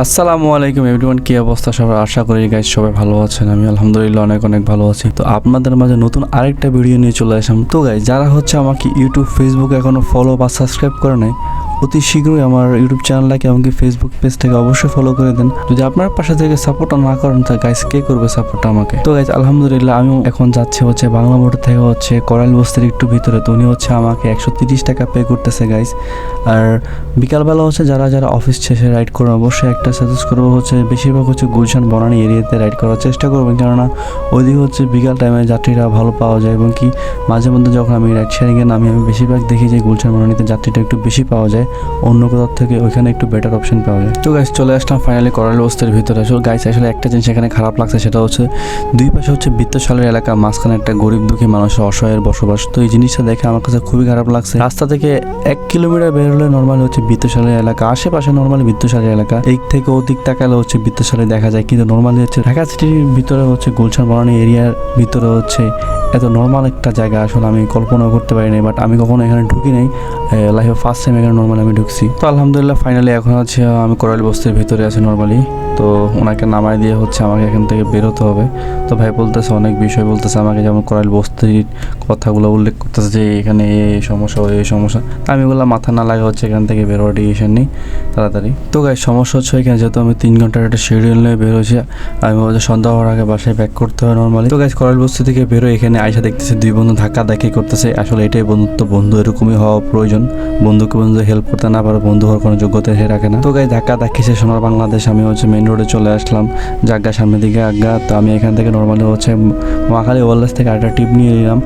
আসসালামু আলাইকুম এভরিওয়ান, কি অবস্থা সবার? আশা করি গাইজ সবাই ভালো আছেন। আমি আলহামদুলিল্লাহ অনেক অনেক ভালো আছি। তো আপনাদের মাঝে নতুন আরেকটা ভিডিও নিয়ে চলে আসলাম। তো গাইজ যারা হচ্ছে আমাকে ইউটিউব ফেসবুকে এখনও ফলো বা সাবস্ক্রাইব করে নাই অতি শীঘ্রই আমার ইউটিউব চ্যানেলটাকে এমনকি ফেসবুক পেজটাকে অবশ্যই ফলো করে দেন। যদি আপনার পাশে থেকে সাপোর্টটা না করেন, তা গাইজ কে করবে সাপোর্টটা আমাকে? তো গাইজ আলহামদুলিল্লাহ আমি এখন যাচ্ছি হচ্ছে বাংলা মোটর থেকে হচ্ছে করাইল বস্তির একটু ভিতরে। তো উনি হচ্ছে আমাকে একশো তিরিশ টাকা পে করতেছে গাইজ আর বিকালবেলা হচ্ছে যারা যারা অফিস শেষে রাইড করবে, অবশ্যই একটা সাজেস্ট করব হচ্ছে বেশিরভাগ হচ্ছে গুলশান বনানি এরিয়াতে রাইড করার চেষ্টা করবেন। কেননা ওই ওইদিকে হচ্ছে বিকাল টাইমে যাত্রীরা ভালো পাওয়া যায় এবং কি মাঝে মধ্যে যখন আমি রাইড শেয়ারিংয়ে নামি, আমি বেশিরভাগ দেখি যে গুলশান বনানিতে যাত্রীটা একটু বেশি পাওয়া যায়। অন্য কোথাও থেকে ওইখানে একটু বেটার অপশন পাওয়া যায়। তো গাইস চলে আসলাম ফাইনালি করাল বস্তির ভিতরে। আসলে গাইস আসলে একটা জিনিস এখানে খারাপ লাগছে, সেটা হচ্ছে দুই পাশে হচ্ছে বৃত্তশালের এলাকা, মাঝখানে একটা গরিব দুঃখী মানুষের অসহায়ের বসবাস। তো এই জিনিসটা দেখে আমার কাছে খুবই খারাপ লাগছে। রাস্তা থেকে এক কিলোমিটার বের হলে নর্মালি হচ্ছে বৃত্তশালের এলাকা, আশেপাশে নর্মালি বৃত্তশালী এলাকা। এই থেকে অধিক তাকালে হচ্ছে বৃত্তশালী দেখা যায়, কিন্তু নর্মালি হচ্ছে ঢাকা সিটির ভিতরে হচ্ছে গুলশান বনানী এরিয়ার ভিতরে হচ্ছে এত নর্মাল একটা জায়গা আসলে আমি কল্পনা করতে পারি নাই বাট আমি কখনো এখানে ঢুকি নাই। লাইফে ফার্স্ট টাইম এখানে নর্মালি আমি ঢুকছি। তো আলহামদুলিল্লাহ ফাইনালি এখন আছে আমি করাল বস্তির ভিতরে আছে নর্মালি তো ওনাকে নামাই দিয়ে হচ্ছে আমাকে এখান থেকে বেরোতে হবে। তো ভাই বলতেছে অনেক বিষয় বলতেছে আমাকে, যেমন করাইল বস্তির কথাগুলো উল্লেখ করতেছে যে এখানে এই সমস্যা এই সমস্যা। আমি বললাম, মাথা না লাগা হচ্ছে এখান থেকে বেরোয়া ডিসিশন নেই, তাড়াতাড়ি। তো গাই সমস্যা হচ্ছে এখানে যেহেতু আমি তিন ঘণ্টার একটা শিডিউল নিয়ে বেরোছি আমি বলছি সন্ধ্যা হওয়ার আগে বাসায় ব্যাক করতে হয় নর্মালি তো গাইজ করাইল বস্তি থেকে বেরো এখানে আয়সা দেখতেছে দুই বন্ধু ধাক্কা দেখি করতেছে। আসলে এটাই বন্ধুত্ব, বন্ধু এরকমই হওয়া প্রয়োজন। বন্ধুকে বন্ধু হেল্প করতে না পারে বন্ধু হওয়ার কোনো যোগ্যতা রাখে না। তো গাই ধাক্কা দেখিছে সোনার বাংলাদেশ, আমি হচ্ছে মেইন রোডে চলে আসলাম। জাগা সামনের দিকে আজ্ঞা তো আমি এখান থেকে নর্মালি হচ্ছে মহাখালী ওয়ারলেস থেকে একটা টিপ নিয়ে নিলাম।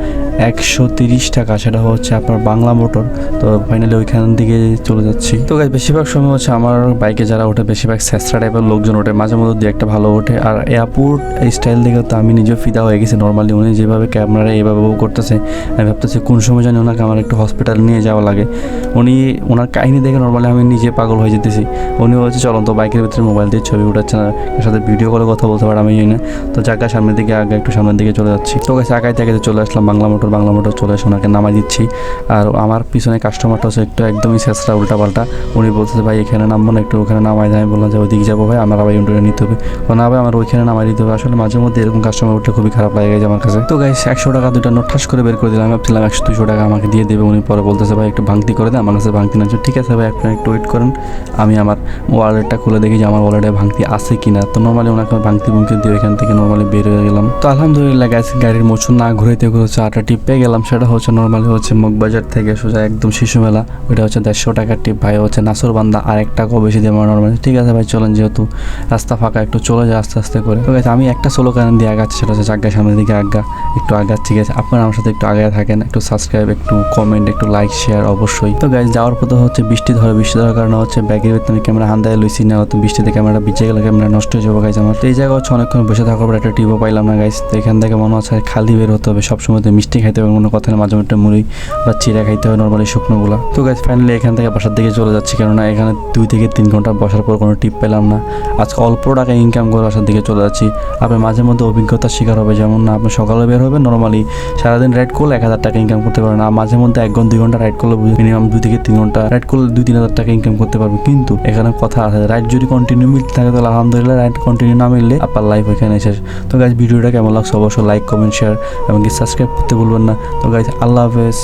একশো তিরিশ টাকা, সেটা হচ্ছে আপনার বাংলা মোটর তো ফাইনালি ওইখান দিকে চলে যাচ্ছি। তো গাই বেশিরভাগ সময় হচ্ছে আমার বাইকে যারা ওঠে, বেশিরভাগ স্যাসরা টাইপের লোকজন ওঠে। মাঝে মধ্যে দিয়ে একটা ভালো ওঠে। আর এয়ারপোর্ট এই স্টাইল দেখে তো আমি নিজেও ফিদা হয়ে গেছি। নর্মালি উনি যেভাবে ক্যামেরা এইভাবে ও করতেছে, আমি ভাবতেছি কোন সময় জানি ওনাকে আমার একটু হসপিটাল নিয়ে যাওয়া লাগে। উনি, ওনার কাহিনী দেখে নর্মালি আমি নিজে পাগল হয়ে যেতেছি। উনি হচ্ছে চলন্ত বাইকের ভিতরে মোবাইল দিয়ে ছবি উঠাচ্ছে না সাথে ভিডিও কলে কথা বলতে পারে, আমি জানি না। তো জায়গা সামনের দিকে আগে একটু সামনের দিকে চলে যাচ্ছি। তো গাছ আগাইতে আগাইতে চলে আসলাম, বাংলা মোটর বাংলা মোটর চলে এসে ওনাকে নামাই দিচ্ছি। আর আমার পিছনে কাস্টমারটা হচ্ছে একটু একদমই শেষরা, উল্টাপাল্টা। উনি বলতেছে, ভাই, এখানে নামবো না, একটু ওখানে নামাই দেয় আমি বললাম, যে ওইদিকে যাব ভাই, আমার আবার ইন্টারভিউ নিতে হবে। ও, না ভাই, আমার ওইখানে নামাই দিতে হবে। আসলে মাঝে মধ্যে এরকম কাস্টমার উঠলে খুবই খারাপ লাগে গেছে আমার কাছে। তো গাইস একশো টাকা দুটা নোট ঠাস করে বের করে দিলাম। ভাবছিলাম একশো দুশো টাকা আমাকে দিয়ে দেবে। উনি পরে বলতেছে, ভাই, একটু ভাঙতি করে দেয় আমার কাছে ভাঙতি না। ঠিক আছে ভাই, আপনি একটু ওয়েট করেন। আমি আমার ওয়ালেটটা খুলে দেখি যে আমার ওয়ালেটে ভাঙতি আছে কিনা? তো নর্মালি ওনাকে ভাঙতি ভুঙতি দিয়ে এখান থেকে নর্মালি বের হয়ে গেলাম। তো আলহামদুলিল্লাহ গাইস গাড়ির মোচন না ঘুরাইতে ঘুরেছে আটা টিপ পেয়ে গেলাম। সেটা হচ্ছে নর্মালি হচ্ছে মগবাজার থেকে সোজা একদম শিশু মেলা ওইটা হচ্ছে দেড়শো টাকার টিপ, ভাই, হচ্ছে নাসর বান্দা আর এক টাকাও বেশি আমার নর্মালি ঠিক আছে, ভাই, চলেন যেহেতু রাস্তা ফাঁকা, একটু চলে যায় আস্তে আস্তে করে। তো আমি একটা সোলো কারণ দিয়ে আগাচ্ছি, সেটা হচ্ছে জায়গায় সামনের দিকে আজ্ঞা, একটু আগাচ্ছি গেছে আপনারা আমার সাথে একটু আগে থাকেন, একটু সাবস্ক্রাইব একটু কমেন্ট একটু লাইক শেয়ার অবশ্যই। তো গাইজ যাওয়ার পথে হচ্ছে বৃষ্টি ধরে, বৃষ্টি ধরার কারণে হচ্ছে ব্যাগের ভিতরে ক্যামেরা হান্দায় লইছি না হয়তো বৃষ্টিতে ক্যামেরা ভিজে গেলে ক্যামেরা নষ্ট হয়ে যাব গাইজ আমার। এই জায়গা হচ্ছে অনেকক্ষণ বসে থাকার পর একটা টিপও পাইলাম না গাইজ তো এখান থেকে মনে হচ্ছে খালি বের হতে হবে, সবসময় তো মিষ্টি খাইতে হবে, কোনো কথা না, মাঝে মধ্যে মুড়ি বা চিরা খাইতে হবে নর্মালি শুকনোগুলো। তো গাইজ ফাইনালি এখান থেকে বাসার দিকে চলে যাচ্ছি, কেননা এখানে দুই থেকে তিন ঘণ্টা বসার পর কোনো টিপ পেলাম না। আজকে অল্প টাকা ইনকাম করে বাসার দিকে চলে যাচ্ছি। আপনি মাঝে মধ্যে অভিজ্ঞতার শিকার হবে, যেমন না, আপনি সকালে বের হবে নর্মালি সারাদিন রাইড করলে এক হাজার টাকা ইনকাম করতে পারবেন, আর মাঝে মধ্যে এক ঘণ্টা, দুই ঘণ্টা রাইড করলে মিনিমাম দুই থেকে তিন ঘণ্টা রাইড করলে দুই, তিন হাজার টাকা ইনকাম করতে পারবেন। কিন্তু এখানে কথা আছে রাইড যদি কন্টিনিউ মিলতে থাকে তাহলে আলহামদুলিল্লাহ রাইড কন্টিনিউ না মিললে আপনার লাইফ ওইখানে শেষ তো গাইজ ভিডিওটা কেমন লাগছে অবশ্যই লাইক কমেন্ট শেয়ার এবং সাবস্ক্রাইব করতে ভুলবেন না। তো গাইজ আল্লাহ হাফেজ।